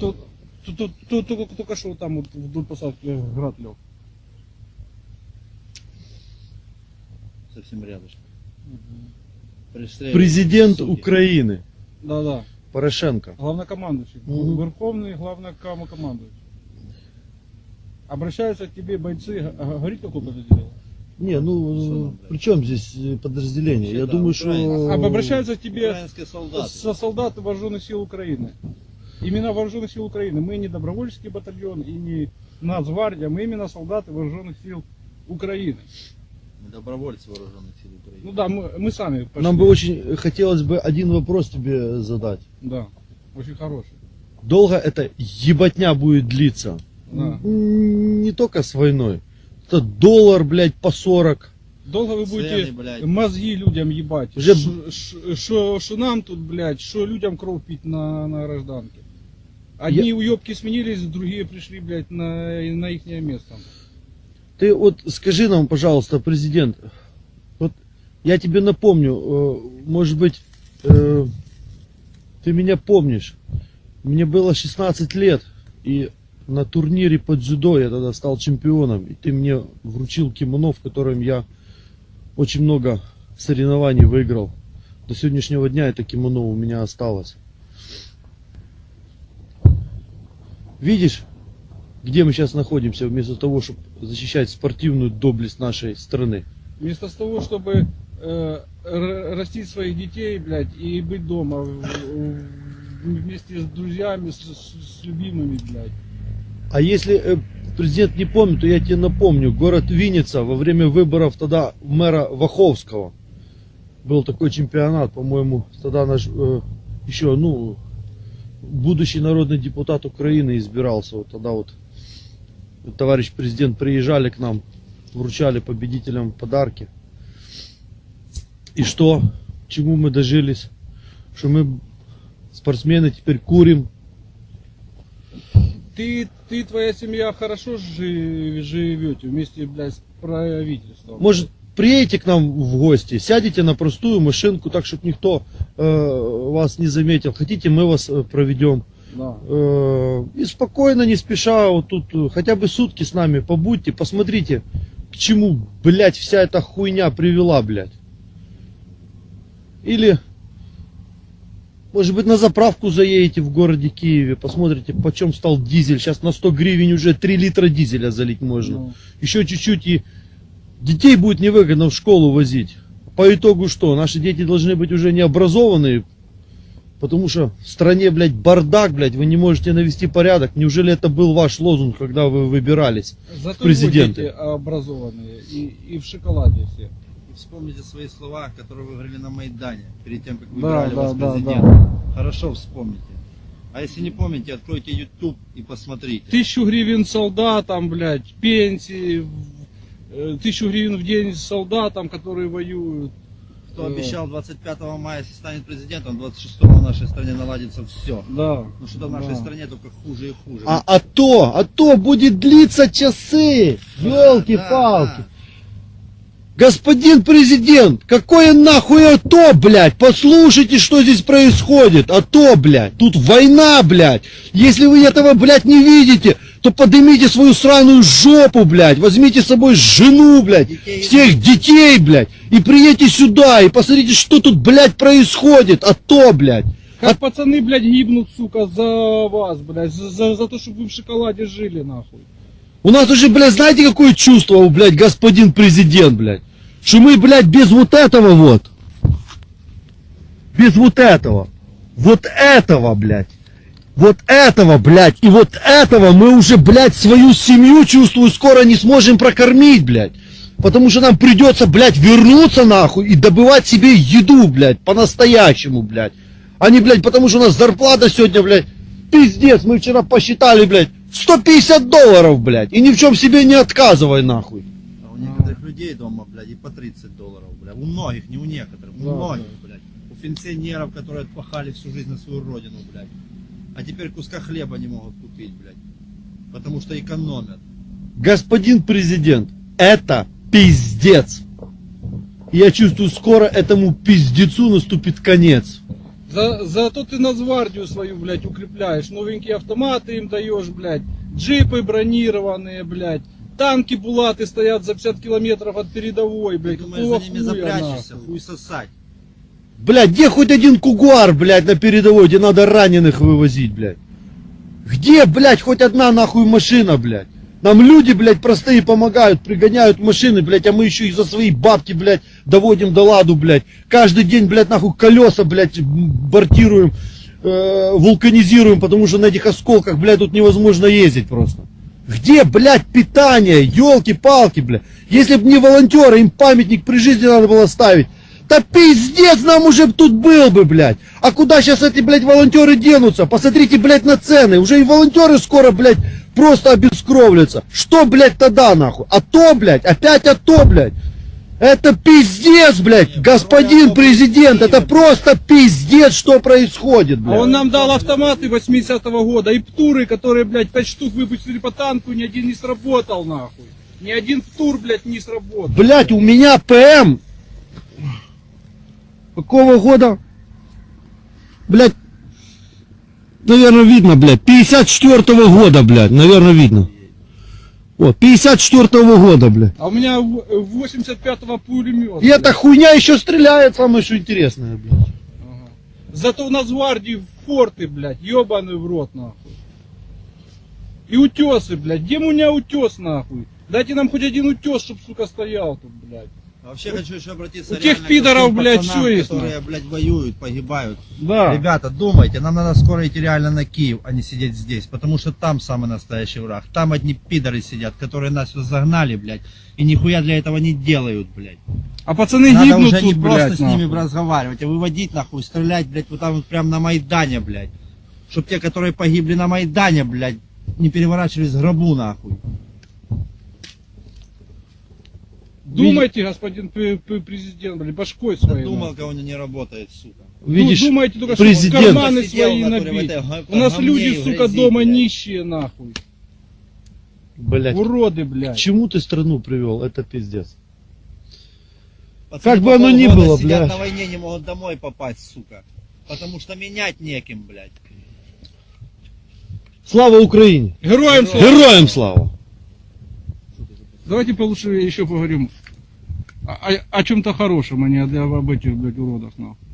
тут, тут, тут, тут только, только что там вот вдоль посадки град лег. Совсем рядышком. Президент. Украины Да-да. Порошенко. Главнокомандующий. Мгм. Верховный главнокомандующий. Обращаются к тебе бойцы, г- говорит, какое подразделение? Не, ну, блядь? при чем здесь э, подразделение? Вообще, Я да, думаю, украинцы. что... Об- Обращаются к тебе Украинские солдаты. со солдаты вооруженных сил Украины. Именно вооруженных сил Украины. Мы не добровольческий батальон и не Нацгвардия, мы именно солдаты вооруженных сил Украины. Мы добровольцы вооруженных сил Украины. Ну да, мы, мы сами пошли. Нам бы очень хотелось бы один вопрос тебе задать. Да, очень хороший. Долго эта ебатня будет длиться? Да. Не только с войной. Это доллар, блядь, по 40. Долго вы Цены, будете блядь. мозги людям ебать. Уже- Что нам тут, блядь, что людям кровь пить на, на гражданке. Одни уебки сменились, другие пришли, блядь, на, на их место. Ты вот скажи нам, пожалуйста, президент, вот я тебе напомню, э, может быть, э, ты меня помнишь. Мне было 16 лет, и на турнире по дзюдо я тогда стал чемпионом, и ты мне вручил кимоно, в котором я очень много соревнований выиграл. До сегодняшнего дня это кимоно у меня осталось. Видишь, где мы сейчас находимся, вместо того, чтобы защищать спортивную доблесть нашей страны. Вместо того, чтобы э, растить своих детей, блядь, и быть дома вместе с друзьями, с, с- с любимыми, блядь. А если э, президент не помнит, то я тебе напомню, город Винница во время выборов тогда мэра Ваховского был такой чемпионат, по-моему, тогда наш э, еще, ну, будущий народный депутат Украины избирался, вот тогда вот товарищ президент приезжали к нам, вручали победителям подарки. И что? Чему мы дожились? Что мы спортсмены теперь курим, Ты, ты твоя семья хорошо жи- живете вместе, блядь, с правительством. Может, приедете к нам в гости, сядете на простую машинку, так, чтобы никто э, вас не заметил. Хотите, мы вас э, проведем. Да. Э, и спокойно, не спеша, вот тут э, хотя бы сутки с нами побудьте, посмотрите, к чему, блядь, вся эта хуйня привела, блядь. Или, может быть, на заправку заедете в городе Киеве, посмотрите, почем стал дизель. Сейчас на 100 гривен уже 3 литра дизеля залить можно Ну, еще чуть-чуть и детей будет невыгодно в школу возить. По итогу что? Наши дети должны быть уже не образованные, потому что в стране, блядь, бардак, блядь, вы не можете навести порядок. Неужели это был ваш лозунг, когда вы выбирались? Зато президенты. его дети образованные и, и в шоколаде все. И вспомните свои слова, которые вы говорили на Майдане, перед тем, как Да, выбирали да, вас да, президентом. Хорошо вспомните. А если не помните, откройте YouTube и посмотрите. Тысячу гривен солдатам, блядь, пенсии, в- тысячу гривен в день солдатам, которые воюют. Кто э, обещал 25 мая, если станет президентом, 26 в нашей стране наладится все. Да. Ну что-то в нашей Да. стране только хуже и хуже. А, а то, а то будет длиться часы. Елки-палки. Да, Господин президент, какое нахуй АТО, блядь? Послушайте, что здесь происходит. АТО, блядь. Тут война, блядь. Если вы этого, блядь, не видите, то поднимите свою сраную жопу, блядь. Возьмите с собой жену, блядь. Детей. Всех детей, блядь. И приедьте сюда и посмотрите, что тут, блядь, происходит. АТО, блядь. Как пацаны, блядь, гибнут, сука, за вас, блядь, за, за, за то, чтобы вы в шоколаде жили, нахуй. У нас уже, блядь, знаете, какое чувство, блядь, господин президент, блядь? Что мы, блядь, без вот этого вот. Без вот этого. Вот этого, блядь. Вот этого, блядь. И вот этого мы уже, блядь, свою семью, чувствую, скоро не сможем прокормить, блядь. Потому что нам придется, блядь, вернуться нахуй и добывать себе еду, блядь, по-настоящему, блядь. А не, блядь, потому что у нас зарплата сегодня, блядь, пиздец, мы вчера посчитали, блядь, 150 долларов, блядь, и ни в чем себе не отказывай, нахуй. А у некоторых людей дома, блядь, и по 30 долларов, блядь. У многих, не у некоторых, у Да, многих, блядь. У пенсионеров, которые отпахали всю жизнь на свою родину, блядь. А теперь куска хлеба не могут купить, блядь. Потому что экономят. Господин президент, это пиздец. Я чувствую, скоро этому пиздецу наступит конец. За, зато ты Нацгвардию свою, блядь, укрепляешь. Новенькие автоматы им даешь, блядь. Джипы бронированные, блядь. Танки Булаты стоят за 50 километров от передовой, блядь. Думаешь, Какого за ними хуя, запрячешься, нахуй? хуй сосать. Блядь, где хоть один кугуар, блядь, на передовой, где надо раненых вывозить, блядь? Где, блядь, хоть одна нахуй машина, блядь? Нам люди, блядь, простые помогают, пригоняют машины, блядь, а мы еще их за свои бабки, блядь, доводим до ладу, блядь. Каждый день, блядь, нахуй колеса, блядь, бортируем, э, вулканизируем, потому что на этих осколках, блядь, тут невозможно ездить просто. Где, блядь, питание? Елки-палки, блядь. Если бы не волонтеры, им памятник при жизни надо было ставить. Да пиздец нам уже тут был бы, блядь. А куда сейчас эти, блядь, волонтеры денутся? Посмотрите, блядь, на цены. Уже и волонтеры скоро, блядь, просто обескровлятся. Что, блядь, тогда, нахуй? А то, блядь, опять а то, блядь. Это пиздец, блядь, господин президент. Это просто пиздец, что происходит, А блядь. он нам дал автоматы 80-го года и птуры, которые, блядь, 5 штук выпустили по танку, ни один не сработал, нахуй. Ни один птур, блядь, не сработал. Блять, у меня ПМ. Какого года? Блять, наверное, видно, блядь. 54 года, блядь, наверное, видно. Вот, 54 года, блядь. А у меня в- 85-го пулемет. И эта хуйня еще стреляет, самое что интересное, блядь. Зато у нас в гвардии форты, блядь, ебаный в рот, нахуй. И утесы, блядь. Где у меня утес, нахуй? Дайте нам хоть один утес, чтоб, сука, стоял тут, блядь. Вообще хочу еще обратиться У тех пидоров, блядь, всё есть, которые, блядь, воюют, погибают. Да. Ребята, думайте, нам надо скоро идти реально на Киев, а не сидеть здесь, потому что там самый настоящий враг. Там одни пидоры сидят, которые нас сюда загнали, блядь, и нихуя для этого не делают, блядь. А пацаны Надо гибнут уже тут, не просто блядь, с ними нахуй. разговаривать, а выводить нахуй, стрелять, блядь, вот там вот прям на Майдане, блядь. Чтоб те, которые погибли на Майдане, блядь, не переворачивались в гробу, нахуй. Думайте, господин президент, блядь, башкой своей. Думал, кого не работает, сука. Видишь, Ну, думайте только, что президент- карманы Сидел, свои набить. У нас люди, сука, дома блядь. нищие, нахуй. блядь, Уроды, к блядь. чему ты страну привел? Это пиздец. Пацаны Как бы оно ни было, сидят блядь. на войне, не могут домой попасть, сука. Потому что менять неким, блядь. Слава Украине! Героям слава. Героям слава! Давайте получше еще поговорим о, о- о чем-то хорошем, а не об этих, блядь, уродах, нахуй.